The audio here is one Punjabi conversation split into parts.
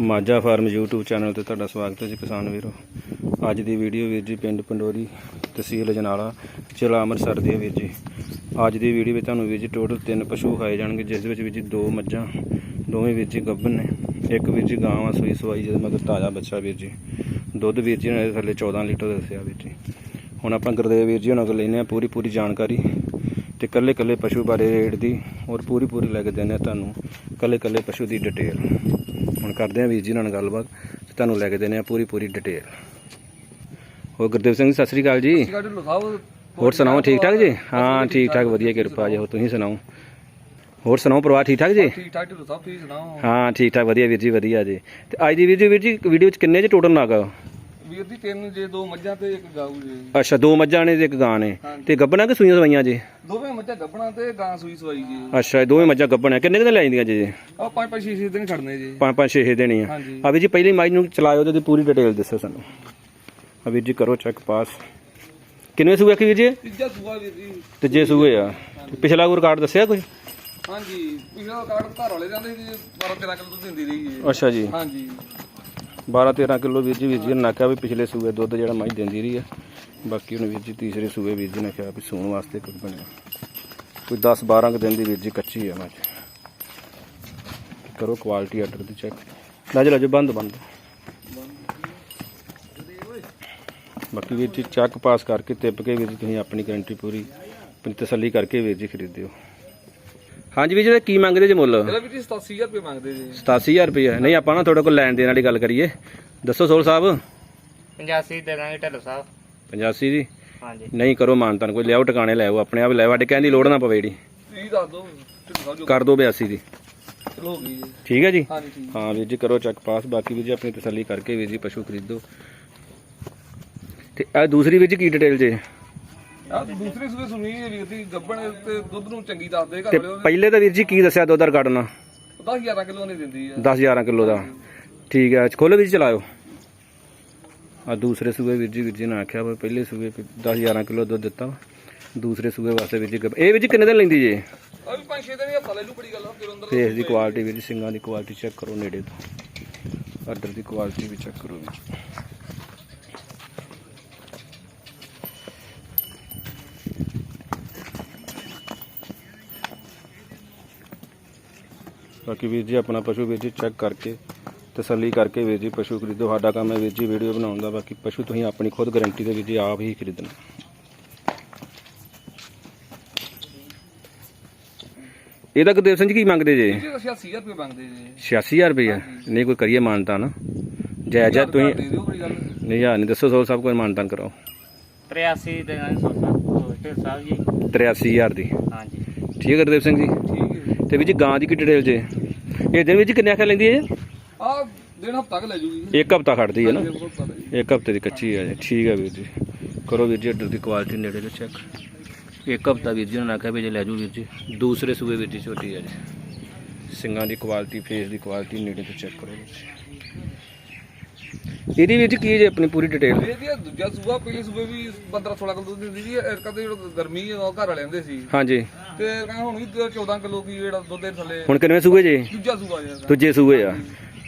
ਮਾਝਾ ਫਾਰਮ YouTube ਚੈਨਲ ਤੇ ਤੁਹਾਡਾ ਸਵਾਗਤ ਹੈ ਜੀ ਕਿਸਾਨ ਵੀਰੋ। ਅੱਜ ਦੀ ਵੀਡੀਓ ਵੀਰ ਜੀ ਪਿੰਡ ਪੰਡੋਰੀ ਤਹਿਸੀਲ ਜਨਾਲਾ, ਜ਼ਿਲ੍ਹਾ ਅੰਮ੍ਰਿਤਸਰ ਦੀ ਹੈ ਵੀਰ ਜੀ। ਅੱਜ ਦੀ ਵੀਡੀਓ ਵਿੱਚ ਤੁਹਾਨੂੰ ਵੀਰ ਜੀ ਟੋਟਲ ਤਿੰਨ ਪਸ਼ੂ ਖਾਏ ਜਾਣਗੇ, ਜਿਸ ਵਿੱਚ ਵੀਰ ਜੀ ਦੋ ਮੱਝਾਂ, ਦੋਵੇਂ ਵੀਰ ਜੀ ਗੱਭਣ ਨੇ। ਇੱਕ ਵੀਰ ਜੀ ਗਾਂ ਆ, ਸੂਈ ਸਵਾਈ, ਜਿਹਦੇ ਮਤਲਬ ਤਾਜ਼ਾ ਬੱਚਾ ਵੀਰ ਜੀ। ਦੁੱਧ ਵੀਰ ਜੀ ਨੇ ਥੱਲੇ 14 ਲੀਟਰ ਦੱਸਿਆ ਵੀਰ ਜੀ। ਹੁਣ ਆਪਾਂ ਗੁਰਦੇਵ ਵੀਰ ਜੀ ਉਹਨਾਂ ਕੋਲ ਲੈਨੇ ਆ ਪੂਰੀ ਪੂਰੀ ਜਾਣਕਾਰੀ ਤੇ ਕੱਲੇ ਕੱਲੇ ਪਸ਼ੂ ਬਾਰੇ ਰੇਟ ਦੀ ਔਰ ਪੂਰੀ ਪੂਰੀ ਲੈ ਕੇ ਦਿੰਦੇ ਆ ਤੁਹਾਨੂੰ ਕੱਲੇ ਕੱਲੇ ਪਸ਼ੂ ਦੀ ਡਿਟੇਲ ਹੁਣ ਕਰਦੇ ਆ ਵੀਰ ਜੀ ਨਾਲ ਗੱਲਬਾਤ ਤੇ ਤੁਹਾਨੂੰ ਲੈ ਕੇ ਦਿੰਦੇ ਆ ਪੂਰੀ ਪੂਰੀ ਡਿਟੇਲ ਹੋਰ ਗੁਰਦੇਵ ਸਿੰਘ ਜੀ ਸਤਿ ਸ੍ਰੀ ਅਕਾਲ ਜੀ। ਹੋਰ ਸੁਣਾਓ ਠੀਕ ਠਾਕ ਜੀ? ਹਾਂ ਠੀਕ ਠਾਕ ਵਧੀਆ ਕਿਰਪਾ ਜੀ ਹੋਰ ਤੁਸੀਂ ਸੁਣਾਓ? ਹੋਰ ਸੁਣਾਓ ਪਰਿਵਾਰ ਠੀਕ ਠਾਕ ਜੀ? ਠੀਕ ਠਾਕ ਤੁਸੀਂ ਸੁਣਾਓ? ਹਾਂ ਠੀਕ ਠਾਕ ਵਧੀਆ ਵੀਰ ਜੀ ਵਧੀਆ ਜੀ। ਤੇ ਅੱਜ ਦੀ ਵੀਰ ਜੀ ਵੀਰ ਜੀ ਵੀਡੀਓ ਵਿੱਚ ਕਿੰਨੇ ਜੀ ਟੋਟਲ ਨਗ? ਵੀਰ ਤਿੰਨ ਜੇ ਦੋ ਮੱਝਾਂ ਤੇ ਇੱਕ ਗਾਊ ਜੇ। ਅੱਛਾ ਦੋ ਮੱਝਾਂ ਨੇ ਤੇ ਇੱਕ ਗਾਂ ਨੇ। ਹਾਂਜੀ। ਤੇ ਗੱਬਣਾ ਕਿ ਸੂਈਆਂ ਸਵਾਈਆਂ ਜੀ? ਦੋਵੇਂ ਮੱਝਾਂ ਗੱਭਣਾ ਤੇ ਗਾਂ ਸੂਈ ਸਵਾਈ ਜੀ। ਅੱਛਾ ਇਹ ਦੋਵੇਂ ਮੱਝਾਂ ਗੱਬਣ ਆ ਕਿੰਨੇ ਕਿੰਨੇ ਲੈ ਜਾਂਦੀਆਂ ਜੀ? ਆ ਪੰਜ ਪੰਜ ਛੇ ਛੇ ਦਿਨ ਖੜਨੇ ਜੀ। ਪੰਜ ਪੰਜ ਛੇ ਛੇ ਦੇਣੀ ਆ। ਹਾਂਜੀ। ਆ ਵੀਰ ਜੀ ਪਹਿਲੀ ਮਾਈ ਨੂੰ ਚਲਾਇਓ ਤੇ ਪੂਰੀ ਡਿਟੇਲ ਦੱਸੋ ਸਾਨੂੰ। ਆ ਵੀਰ ਜੀ ਕਰੋ ਚੈੱਕ ਪਾਸ। ਕਿੰਨੇ ਸੂਏ ਆਖੀ ਵੀਰ ਜੀ? ਤੀਜਾ ਸੂਆ ਵੀਰ ਜੀ। ਤੇ ਜੇ ਸੂਏ ਆ। ਤੇ ਪਿਛਲਾ ਕੋਈ ਰਿਕਾਰਡ ਦੱਸਿਆ ਕੋਈ? ਹਾਂਜੀ ਪਿਛਲਾ ਕਾਰਡ ਘਰ ਵਾਲੇ ਜਾਂਦੇ ਸੀ 12 13 ਕਿਲੋ ਦੁੱਧ ਦਿੰਦੀ ਰਹੀ ਜੀ। ਅੱਛਾ ਜੀ। ਹਾਂਜੀ। 12 13 ਕਿਲੋ ਵੀਰ ਜੀ ਵੀਰ ਜੀ ਨੇ ਨਾਕਿਆ ਵੀ ਪਿਛਲੇ ਸੂਏ ਦੁੱਧ ਜਿਹੜਾ ਮਾਈ ਦਿੰਦੀ ਰਹੀ ਆ। ਬਾਕੀ ਉਹਨੇ ਵੀਰ ਜੀ ਤੀਸਰੇ ਸੂਏ ਵੀਰ ਜੀ ਨੇ ਕਿਹਾ ਵੀ ਸੂਣ ਵਾਸਤੇ ਕੁਝ ਬਣਿਆ। ਕੋਈ 10 12 ਕੁ ਦਿਨ ਦੀ ਵੀਰ ਜੀ ਕੱਚੀ ਆ ਮੱਝ ਕਰੋ ਕੁਆਲਿਟੀ ਆਰਡਰ ਦੀ ਚੈੱਕ ਲਾਜੋ ਲਾਜ ਬੰਦ ਬੰਦ। ਬਾਕੀ ਵੀਰ ਜੀ ਚੈੱਕ ਪਾਸ ਕਰਕੇ ਤਿੱਪ ਕੇ ਵੀਰ ਜੀ ਤੁਸੀਂ ਆਪਣੀ ਗਰੰਟੀ ਪੂਰੀ ਆਪਣੀ ਤਸੱਲੀ ਕਰਕੇ ਵੀਰ ਜੀ ਖਰੀਦਿਓ। ਹਾਂਜੀ ਵੀਰ ਜੀ ਕੀ ਮੰਗਦੇ ਜੇ ਮੁੱਲ? ਇਹਦਾ ਵੀਰ ਜੀ 87000 ਰੁਪਏ ਮੰਗਦੇ ਜੀ। 87000 ਰੁਪਏ। ਨਹੀਂ ਆਪਾਂ ਨਾ ਤੁਹਾਡੇ ਕੋਲ ਲੈਣ ਦੇਣ ਵਾਲੀ ਗੱਲ ਕਰੀਏ। ਦੱਸੋ ਸੋਲ ਸਾਹਿਬ। 85 ਦੇ ਦਾਂਗੇ ਢੱਲੋ ਸਾਹਿਬ। 85 ਜੀ। ਹਾਂਜੀ। ਨਹੀਂ ਕਰੋ ਮਾਨਤਾਨ ਕੋਈ ਲਿਆਓ ਟਿਕਾਣੇ ਲੈ ਆਓ ਆਪਣੇ ਆਪ ਲੈ ਸਾਡੇ ਕਹਿਣ ਦੀ ਲੋੜ ਨਾ ਪਵੇ ਜਿਹੜੀ। ਤੁਸੀਂ ਦੱਸ ਦਿਓ ਜੋ ਕਰ ਦੋ 82 ਦੀ। ਚਲੋ ਹੋ ਗਈ ਜੀ। ਠੀਕ ਹੈ ਜੀ? ਹਾਂ ਵੀਰ ਜੀ ਕਰੋ ਚੱਕ ਪਾਸ ਬਾਕੀ ਵੀਰ ਜੀ ਆਪਣੀ ਤਸੱਲੀ ਕਰਕੇ ਵੀਰ ਜੀ ਪਸ਼ੂ ਖਰੀਦੋ। ਤੇ ਇਹ ਦੂਸਰੀ ਵੀਰ ਜੀ ਕੀ ਡਿਟੇਲ ਜੇ ਆ ਦੂਸਰੇ ਸੂਏ ਸੁਣੀ ਹੈ ਵੀਰ ਦੀ ਗੱਬਣ ਤੇ ਦੁੱਧ ਨੂੰ ਚੰਗੀ ਦੱਸਦੇ ਤੇ ਘਰ ਵਾਲੇ ਪਹਿਲੇ ਤਾਂ ਵੀਰ ਜੀ ਕੀ ਦੱਸਿਆ ਦੁੱਧ ਕੱਢਣਾ 10 11 ਕਿਲੋ ਨਹੀਂ ਦਿੰਦੀ ਆ 10 11 ਕਿਲੋ ਦਾ। ਠੀਕ ਹੈ ਖੋਲੋ ਵੀਰ ਜੀ ਚਲਾਇਓ। ਆ ਦੂਸਰੇ ਸੂਏ ਵੀਰ ਜੀ ਵੀਰ ਜੀ ਨੇ ਆਖਿਆ ਵਾ ਪਹਿਲੇ ਸੂਏ 10 11 ਕਿਲੋ ਦੁੱਧ ਦਿੱਤਾ। ਵਾ। ਦੂਸਰੇ ਸੂਏ ਵਾਸਤੇ ਵੀਰ ਜੀ ਗੱਭ- ਇਹ ਵੀਰ ਜੀ ਕਿੰਨੇ ਦਿਨ ਲੈਂਦੀ ਜੇ? ਆ ਵੀ ਪੰਜ ਛੇ ਦਿਨ ਹੀ ਹਫਤਾ ਲੈ ਲੂ ਬੜੀ ਗੱਲ ਆ ਫਿਰ ਅੰਦਰ ਫੇਸ ਦੀ ਕੁਆਲਿਟੀ ਵੀਰ ਜੀ ਸਿੰਘਾਂ ਦੀ ਕੁਆਲਿਟੀ ਚੈੱਕ ਕਰੋ ਨੇੜੇ ਤੋਂ। ਆਰਡਰ ਦੀ ਕੁਆਲਿਟੀ ਵੀ ਚੈੱਕ ਕਰੋ ਵੀਰ ਜੀ। ਬਾਕੀ ਵੀਰ ਜੀ ਆਪਣਾ ਪਸ਼ੂ ਵੀਰ ਜੀ ਚੈੱਕ ਕਰਕੇ ਤਸੱਲੀ ਕਰਕੇ ਵੀਰ ਜੀ ਪਸ਼ੂ ਖਰੀਦੋ। ਸਾਡਾ ਕੰਮ ਹੈ ਵੀਰ ਜੀ ਵੀਡੀਓ ਬਣਾਉਣ ਦਾ ਬਾਕੀ ਪਸ਼ੂ ਤੁਸੀਂ ਆਪਣੀ ਖੁਦ ਗਾਰੰਟੀ ਤੇ ਵੀਰ ਜੀ ਆਪ ਹੀ ਖਰੀਦਣਾ। ਇਹਦਾ ਗੁਰਦੇਵ ਸਿੰਘ ਜੀ ਕੀ ਮੰਗਦੇ ਜੇ? ਜੀ ਅਸੀਂ 80000 ਰੁਪਏ ਮੰਗਦੇ ਜੀ। 86000 ਰੁਪਏ ਨਹੀਂ ਕੋਈ ਕਰੀਏ ਮਾਨਤਾ ਨਾ ਜਾਇਜ਼ ਆ ਤੁਸੀਂ ਦੇ ਨਹੀਂ। ਯਾਰ ਨਹੀਂ ਦੱਸੋ ਸੋਲ ਸਾਹਿਬ ਕੋਈ ਮਾਨਤਾਨ ਕਰਾਓ। 83 ਦੇ ਦਾਂਗੇ ਸੋਲ ਸਾਹਿਬ ਜੀ। 83000 ਦੀ। ਹਾਂਜੀ। ਠੀਕ ਹੈ ਗੁਰਦੇਵ ਸਿੰਘ ਜੀ? ਤੇ ਵੀ ਜੀ ਗਾਂ ਦੀ ਕੀ ਡਿਟੇਲ ਜੇ? ਇਹ ਦਿਨ ਵਿੱਚ ਕਿੰਨੇ ਆਖਿਆ ਲੈਂਦੀ ਹੈ ਜੀ? ਆ ਦਿਨ ਹਫਤਾ ਕ ਲੈ ਜੂਗੀ ਇੱਕ ਹਫਤਾ ਖੜਦੀ ਹੈ ਨਾ। ਇੱਕ ਹਫ਼ਤੇ ਦੀ ਕੱਚੀ ਹੈ ਜੀ। ਠੀਕ ਹੈ ਵੀਰ ਜੀ। ਕਰੋ ਵੀਰ ਜੀ ਆਰਡਰ ਦੀ ਕੁਆਲਿਟੀ ਨੇੜੇ ਤੋਂ ਚੈੱਕ ਇੱਕ ਹਫਤਾ ਵੀਰ ਜੀ ਨੇ ਆਖਿਆ ਵੀ ਜੇ ਲੈ ਜੂ ਵੀਰ ਜੀ। ਦੂਸਰੇ ਵੀਰ ਜੀ ਛੋਟੀ ਹੈ ਜੀ। ਸਿੰਘਾਂ ਦੀ ਕੁਆਲਿਟੀ ਫੇਸ ਦੀ ਕੁਆਲਿਟੀ ਨੇੜੇ ਤੋਂ ਚੈੱਕ ਕਰੋ ਵੀਰ ਜੀ। ਇਹਦੀ ਜੀ ਕੀ ਜੇ ਆਪਣੀ ਪੂਰੀ ਡਿਟੇਲ ਇਹ ਜੀ ਦੂਜਾ ਸੂਆ ਪਹਿਲੇ ਸੂਬੇ ਵੀ 15 16 ਕਿਲੋ ਦਿੰਦੀ ਸੀ। ਇਹ ਕਦੇ ਜਿਹੜਾ ਗਰਮੀ ਹੈ ਉਹ ਘਰ ਵਾਲੇ ਆਂਦੇ ਸੀ। ਹਾਂਜੀ। ਤੇ ਕਹਿੰਦਾ ਹੁਣ ਵੀ 14 ਕਿਲੋ ਕੀ ਜਿਹੜਾ ਦੁੱਧ ਦੇ ਥੱਲੇ। ਹੁਣ ਕਿੰਨੇ ਸੂਏ ਜੇ? ਦੂਜਾ ਸੂਆ ਜਿਹੜਾ ਦੂਜੇ ਸੂਏ ਆ।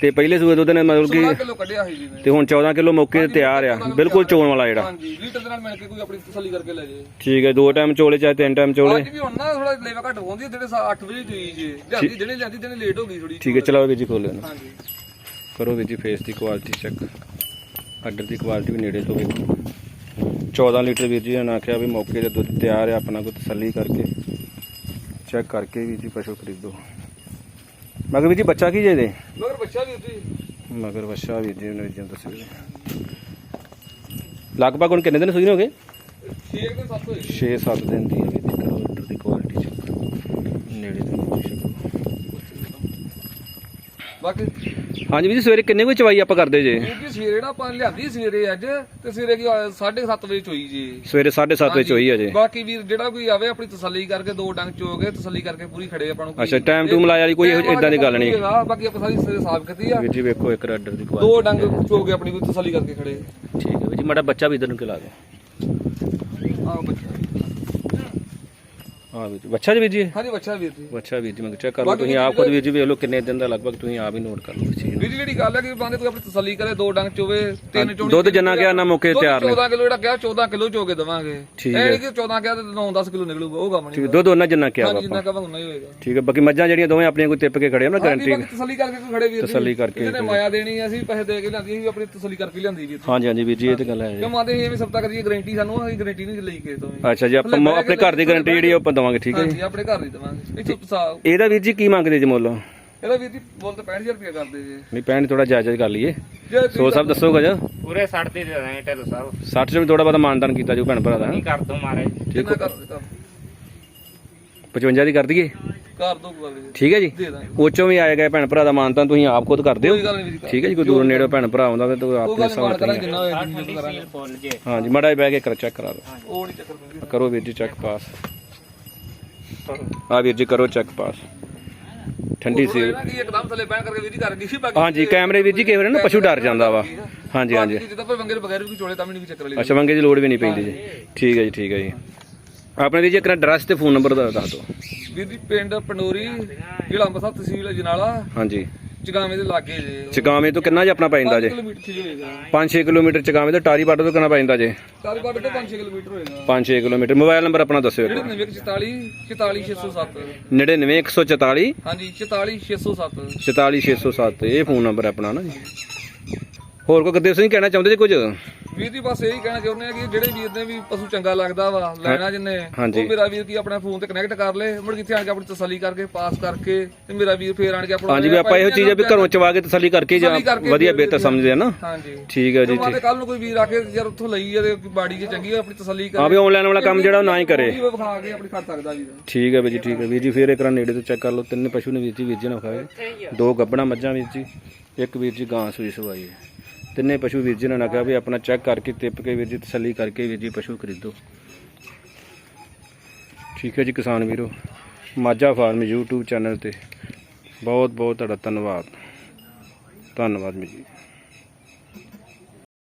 ਤੇ ਪਹਿਲੇ ਸੂਏ ਦੁੱਧ ਨੇ ਮਤਲਬ 16 ਕਿ ਕਿਲੋ ਕੱਢਿਆ ਸੀ ਜੀ ਨੇ ਤੇ ਹੁਣ 14 ਕਿਲੋ ਮੌਕੇ ਤੇ ਤਿਆਰ ਆ। ਬਿਲਕੁਲ ਚੋਣ ਵਾਲਾ ਜਿਹੜਾ। ਹਾਂਜੀ ਲੀਟਰ ਦੇ ਨਾਲ ਮਿਲ ਕੇ ਕੋਈ ਆਪਣੀ ਤਸੱਲੀ ਕਰਕੇ ਲੈ ਜੇ ਠੀਕ ਹੈ ਦੋ ਟਾਈਮ ਚੋਲੇ ਚਾਹੇ ਤਿੰਨ ਟਾਈਮ ਚੋਲੇ। ਅੱਜ ਵੀ ਹੁਣ ਨਾ ਥੋੜਾ ਲੇਵਾ ਘੱਟ ਹੋਉਂਦੀ ਹੈ, ਜਿਹੜੇ 8 ਵਜੇ ਚੋਈ ਜੇ। ਲਿਆਂਦੀ ਦਿਨੇ ਲਿਆਂਦੀ ਦਿਨੇ ਲੇਟ ਹੋ ਗਈ ਥੋੜੀ ਠੀਕ ਹੈ ਚਲਾਓ ਵੀਰ ਜੀ ਖੋਲੋ ਇਹਨੂੰ। ਹਾਂਜੀ। ਕਰੋ ਵੀਰ ਜੀ ਫੇਸ ਦੀ ਕੁਆਲਿਟੀ ਚੈੱਕ ਆਰਡਰ ਦੀ ਕੁਆਲਿਟੀ ਵੀ ਨੇੜੇ ਤੋਂ ਵੇਖੋ 14 ਲੀਟਰ ਵੀਰ ਜੀ ਨੇ ਆਖਿਆ ਵੀ ਮੌਕੇ ਤੇ ਦੁੱਧ ਤਿਆਰ ਹੈ ਆਪਣਾ ਕੋਈ ਤਸੱਲੀ ਕਰਕੇ। ਚੈੱਕ ਕਰਕੇ ਵੀਰ ਜੀ ਪਸ਼ੂ ਖਰੀਦੋ। ਮਗਰ ਵੀਰ ਜੀ ਬੱਚਾ ਕੀ ਜੇ ਦੇ ਮਗਰ ਬੱਚਾ ਵੀ ਉੱਥੇ ਮਗਰ ਬੱਚਾ ਵੀਰ ਜੀ ਨੇ ਜੀ ਜੀ ਲਗਭਗ ਹੁਣ ਕਿੰਨੇ ਦਿਨ ਸੂਈ ਹੋ ਗਏ? 6 ਦੇ 7 ਹੋਏ। 6-7 ਦਿਨ ਦੀ ਹੈ ਵੀ ਕਰੋ ਆਰਡਰ ਦੀ ਕੁਆਲਿਟੀ ਚੈੱਕ ਨੇੜੇ ਤੋਂ ਚੈੱਕ ਬਾਕੀ ਹਾਂਜੀ ਵੀਰ ਜੀ ਸਵੇਰੇ ਕਿੰਨੇ ਵਜੇ ਚਵਾਈ ਆਪਾਂ ਕਰਦੇ ਜੇ? ਇਹ ਜੀ ਸਵੇਰੇ ਨਾ ਆਪਾਂ ਲਿਆਂਦੀ ਸਵੇਰੇ ਅੱਜ ਤੇ ਸਵੇਰੇ ਕੀ 7:30 ਵਜੇ ਚੋਈ ਜੀ। ਸਵੇਰੇ 7:30 ਵਜੇ ਚੋਈ ਅਜੇ ਬਾਕੀ ਵੀਰ ਜਿਹੜਾ ਕੋਈ ਆਵੇ ਆਪਣੀ ਤਸੱਲੀ ਕਰਕੇ ਦੋ ਡੰਗ ਚੋ ਕੇ ਤਸੱਲੀ ਕਰਕੇ ਪੂਰੀ ਖੜੇ ਆਪਾਂ ਨੂੰ ਕੋਈ- ਅੱਛਾ ਟਾਈਮ ਟੂਮ ਲਾਇਆ ਵਾਲੀ ਕੋਈ Time ਇਦਾਂ ਦੀ ਗੱਲ ਨਹੀਂ। ਬਾਕੀ ਆਪਾਂ ਸਾਰੀ ਸਵੇਰੇ ਸਾਫ਼ ਕੀਤੀ ਆ। ਵੀਰ ਜੀ ਵੇਖੋ ਇੱਕ ਆਰਡਰ ਦੀ ਦੋ ਕੁਆਲਿਟੀ ਡੰਗ ਚੋ ਕੇ ਆਪਣੀ ਕੋਈ ਤਸੱਲੀ ਕਰਕੇ ਖੜੇ। ਠੀਕ ਹੈ ਵੀਰ ਜੀ ਮਾੜਾ ਬੱਚਾ ਵੀ ਇਧਰ ਨੂੰ ਖਿਲਾ ਦਿਓ। ਆ ਬੱਚਾ। ਹਾਂ ਵੀਰ ਜੀ। ਬੱਚਾ ਜੀ ਵੀਰ ਜੀ? ਇਹ? ਹਾਂਜੀ ਬੱਚਾ ਵੀਰ ਜੀ। ਅੱਛਾ ਵੀਰ ਜੀ ਮੈਂ ਚੈੱਕ ਕਰ ਲਓ ਤੁਸੀਂ ਆਪ ਖੁਦ ਵੀਰ ਜੀ ਵੇਖ ਲਓ ਕਿੰਨੇ ਦਿਨ ਦਾ ਲਗਭਗ ਤੁਸੀਂ ਆਪ ਹੀ ਨੋਟ ਕਰ ਲਓ ਇਸ ਚੀਜ਼ ਨੂੰ। ਵੀਰ ਜੀ ਜਿਹੜੀ ਗੱਲ ਹੈ ਕਿ ਬੰਦੇ ਕੋਈ ਆਪਣੀ ਤਸੱਲੀ ਕਰੇ ਦੋ ਡੰਗ ਚੋਵੇ ਤਿੰਨ ਚੋਣੀ ਦੁੱਧ ਜਿੰਨਾ ਗਿਆ ਨਾ ਮੌਕੇ ਤੇ ਤਿਆਰ ਨੇ। 14 ਕਿਲੋ ਜਿਹੜਾ ਕਿਹਾ 14 ਕਿਲੋ ਚੋ ਕੇ ਦਵਾਂਗੇ। ਠੀਕ ਇਹ ਨਹੀਂ ਕਿ 14 ਕਿਹਾ ਤੇ 9 10 ਕਿਲੋ ਨਿਕਲੂਗਾ ਉਹ ਕੰਮ ਠੀਕ ਨਹੀਂ ਹੈ, ਦੁੱਧ ਉਹਨਾਂ ਜਿੰਨਾ ਕਿਹਾ ਵਾ ਹਾਂਜੀ ਜਿੰਨਾ ਆਪਾਂ। ਕਹਾਂ ਉਨਾ ਹੀ ਹੋਏਗਾ। ਠੀਕ ਹੈ ਬਾਕੀ ਮੱਝਾਂ ਜਿਹੜੀਆਂ ਦੋਵੇਂ ਆਪਣੀਆਂ ਕੋਈ ਟਿੱਪ ਕੇ ਖੜੇ ਆ ਨਾ ਹਾਂਜੀ ਗਾਰੰਟੀ ਬਾਕੀ ਤਸੱਲੀ ਕਰਕੇ ਕੋਈ ਖੜੇ ਵੀਰ ਜੀ। ਤਸੱਲੀ ਕਰਕੇ ਮਾਇਆ ਦੇਣੀ ਅਸੀਂ ਪੈਸੇ ਦੇ ਕੇ ਲਿਆਂਦੀ ਸੀ ਆਪਣੀ ਤਸੱਲੀ ਕਰਕੇ ਲਿਆਂਦੀ ਵੀਰ ਜੀ। ਹਾਂਜੀ ਹਾਂਜੀ ਵੀਰ ਜੀ ਇਹ ਤੇ ਗੱਲ ਹੈ। ਕਿਉਂ ਮਾਦੇ ਇਹ ਵੀ ਸਭ ਤੱਕ ਦੀ ਗਾਰੰਟੀ ਸਾਨੂੰ ਅਸੀਂ ਗਾਰੰਟੀ ਨਹੀਂ ਲਈ ਕਿਸੇ ਤੋਂ ਵੀ। ਅੱਛਾ ਜੀ ਆਪਾਂ ਆਪਣੇ ਘਰ ਦੀ ਗਾਰੰਟੀ ਜਿਹੜੀ ਉਹ ਆਪਾਂ ਦਵਾਂਗੇ ਠੀਕ ਹੈ ਜੀ। ਹਾਂਜੀ ਆਪਣੇ ਘਰ ਦੀ ਦਵਾਂਗੇ। ਇੱਥੇ ਪਸਾ ਇਹਦਾ ਵੀਰ ਜੀ ਕੀ ਮੰਗਦੇ ਜੀ ਮੁੱਲ? ਇਹਦਾ ਵੀਰ ਜੀ ਬੋਲ ਤਾਂ 65000 ਰੁਪਏ ਕਰਦੇ ਜੀ। ਨਹੀਂ ਪੈਣ ਥੋੜਾ ਜਾਇਜ਼ ਕਰ ਲਈਏ। ਜੇ ਸੋ ਸਭ ਦੱਸੋਗਾ ਜੀ? ਪੂਰੇ 60 ਦੇ ਦੇ ਦਾਂਗੇ ਢਿੱਲੋਂ ਸਾਹਿਬ। 60 ਚ ਵੀ ਥੋੜਾ ਬਹੁਤਾ ਮਾਨਦਾਨ ਕੀਤਾ ਜੋ ਭੈਣ ਭਰਾ ਦਾ ਨਹੀਂ ਕਰ ਦੋ ਮਾਰੇ ਜਿੰਨਾ ਕਰ ਕਰ 55 ਦੀ ਕਰ ਦਈਏ? ਕਰ ਦੋ ਗੱਲ ਜੀ ਠੀਕ ਹੈ ਜੀ। ਦੇ ਦਾਂਗੇ। ਉਹ ਚੋਂ ਵੀ ਆਏਗਾ ਭੈਣ ਭਰਾ ਦਾ ਮਾਨਦਾਨ ਤੁਸੀਂ ਆਪ ਖੁਦ ਕਰਦੇ ਹੋ ਕੋਈ ਗੱਲ ਨਹੀਂ ਵੀਰ ਜੀ ਠੀਕ ਹੈ ਜੀ ਕੋਈ ਦੂਰ ਨੇੜੇ ਭੈਣ ਭਰਾ ਆਉਂਦਾ ਤੇ ਉਹ ਆਪਣੇ ਗੱਲ ਹਿਸਾਬ ਮਾਰ ਨਾਲ ਕਰਾਂਗੇ ਜਿੰਨਾ ਹੋਇਆ ਠੰਡੀ ਸੀਲ ਫੁੱਲ ਜੇ। ਹਾਂਜੀ ਮੜਾ ਬਹਿ ਕੇ ਕਰ ਚੈੱਕ ਕਰਾ ਦਿਓ। ਉਹ ਨਹੀਂ ਚੱਕਰ ਪੈਂਦੀ। ਕਰੋ ਵੀਰ ਜੀ ਚੈੱਕ ਪਾਸ ਆ ਵੀਰ ਜੀ ਕਰੋ ਚੈੱਕ ਪਾਸ ਠੰਡੀ ਸੀ। ਇੱਕਦਮ ਥੱਲੇ ਬੈਣ ਕਰਕੇ ਵੀਰ ਜੀ ਕਰ ਗਈ ਸੀ ਬਾਕੀ ਹਾਂਜੀ ਕੈਮਰੇ ਵੀਰ ਜੀ ਕਈ ਵਾਰ ਨਾ ਪਸ਼ੂ ਡਰ ਜਾਂਦਾ ਵਾ। ਹਾਂਜੀ ਹਾਂਜੀ। ਜਿੱਦਾਂ ਪਰ ਵੰਗੇ ਬਗੈਰ ਵੀ ਚੋਲੇ ਤਾਂ ਵੀ ਨਹੀਂ ਚੱਕਰ ਵਾਲੀ ਅੱਛਾ ਮੰਗੇ ਦੀ ਲੋੜ ਵੀ ਨਹੀਂ ਪੈਂਦੀ ਜੀ। ਠੀਕ ਹੈ ਜੀ ਠੀਕ ਹੈ ਜੀ। ਆਪਣੇ ਵੀਰ ਜੀ ਇੱਕ ਐਡਰੈਸ ਤੇ ਫੋਨ ਨੰਬਰ ਦਾ ਦੱਸ ਦਿਓ। ਵੀਰ ਜੀ ਪਿੰਡ ਪੰਡੋਰੀ ਜ਼ਿਲ੍ਹਾ ਅੰਮ੍ਰਿਤਸਰ ਤਹਿਸੀਲ ਜਨਾਲਾ। ਹਾਂਜੀ। ਚਗਾਵੇਂ ਦੇ ਲਾਗੇ ਜੇ। ਚਕਾਵੇਂ ਤੋਂ ਕਿੰਨਾ ਜੀ ਆਪਣਾ ਪੈ ਜਾਂਦਾ ਜੇ? ਕਿਲੋਮੀਟਰ ਚ ਹੋਏਗਾ। 5-6 ਕਿਲੋਮੀਟਰ ਚਕਾਵੇਂ ਤੋਂ ਟਾਰੀ ਬਾਰਡਰ ਤੋਂ ਕਿੰਨਾ ਪੈ ਜਾਂਦਾ ਜੇ? ਚਾਰੇ ਬਾਟ ਤੋਂ 5-6 ਕਿਲੋਮੀਟਰ ਹੋਏਗਾ। 5-6 ਕਿਲੋਮੀਟਰ। ਮੋਬਾਈਲ ਨੰਬਰ ਆਪਣਾ ਦੱਸਿਓ ਇੱਕ। 9944 44607 99147 ਹਾਂਜੀ 44607 44607 ਇਹ ਫੋਨ ਨੰਬਰ ਆਪਣਾ ਨਾ ਜੀ। ਹੋਰ ਕੋਈ ਗੁਰਦੇਵ ਸਿੰਘ ਕਹਿਣਾ ਚਾਹੁੰਦੇ ਜੀ ਕੁਝ? ਵੀਰ ਜੀ ਬਸ ਇਹੀ ਕਹਿਣਾ ਚਾਹੁੰਦੇ ਆ ਕਿ ਜਿਹੜੇ ਵੀਰ ਨੇ ਵੀ ਪਸ਼ੂ ਚੰਗਾ ਲੱਗਦਾ ਵਾ ਲੈਣਾ ਜਿੰਨੇ ਹਾਂਜੀ। ਉਹ ਮੇਰਾ ਵੀਰ ਕੀ ਆਪਣੇ ਫੋਨ ਤੇ ਕਨੈਕਟ ਕਰ ਲੇ ਮੁੜ ਕਿੱਥੇ ਆਣ ਕੇ ਆਪਣੀ ਤਸੱਲੀ ਕਰਕੇ ਪਾਸ ਕਰਕੇ ਤੇ ਮੇਰਾ ਵੀਰ ਫੇਰ ਆਣ ਕੇ ਆਪਣਾ ਹਾਂਜੀ ਵੀ ਆਪਾਂ ਇਹੋ ਚੀਜ਼ ਆ ਵੀ ਘਰੋਂ ਚਵਾ ਕੇ ਤਸੱਲੀ ਕਰਕੇ ਜਾਂ ਤਸੱਲੀ ਕਰਕੇ ਵਧੀਆ ਬਿਹਤਰ ਸਮਝਦੇ ਆ ਨਾ? ਹਾਂਜੀ। ਠੀਕ ਹੈ ਜੀ ਤੇ ਮਾਤੇ ਕੱਲ ਨੂੰ ਕੋਈ ਵੀਰ ਆ ਕੇ ਯਾਰ ਉੱਥੋਂ ਲਈ ਆ ਤੇ ਬਾੜੀ ਜੇ ਚੰਗੀ ਆ ਆਪਣੀ ਤਸੱਲੀ ਹਾਂ ਕਰੇ। ਵੀ ਆਨਲਾਈਨ ਵਾਲਾ ਕੰਮ ਜਿਹੜਾ ਉਹ ਨਾ ਹੀ ਕਰੇ। ਉਹ ਵਿਖਾ ਕੇ ਆਪਣੀ ਖੜ ਸਕਦਾ ਵੀਰ ਠੀਕ ਹੈ ਵੀਰ ਜੀ ਠੀਕ ਹੈ ਵੀਰ ਜੀ ਫੇਰ ਇੱਕ ਵਾਰ ਨੇੜੇ ਤੋਂ ਚੈੱਕ ਕਰ ਲਓ ਤਿੰਨ ਪਸ਼ੂ ਨੇ ਵੀਰ ਜੀ ਵੀਰ ਜੀ ਨਾਲ ਖਾਏ ਦੋ ਗੱਬਣਾ ਮੱਝਾਂ ਵੀਰ ਜੀ ਇੱਕ ਵੀਰ ਜੀ ਗਾਂ ਸੂਈ ਸਵਾਈ ਹੈ। ਤਿੰਨੇ ਪਸ਼ੂ ਵੀਰ ਜੀ ਨੇ ਕਿਹਾ ਵੀ ਆਪਣਾ ਚੈੱਕ ਕਰਕੇ ਤਿੱਪ ਕੇ ਵੀਰ ਜੀ, ਤਸੱਲੀ ਕਰਕੇ ਵੀਰ ਜੀ ਪਸ਼ੂ ਖਰੀਦੋ। ਠੀਕ ਹੈ ਜੀ ਕਿਸਾਨ ਵੀਰੋ, ਮਾਝਾ ਫਾਰਮ YouTube ਚੈਨਲ ਤੇ ਬਹੁਤ ਬਹੁਤ ਤੁਹਾਡਾ ਧੰਨਵਾਦ। ਧੰਨਵਾਦ ਵੀਰ ਜੀ।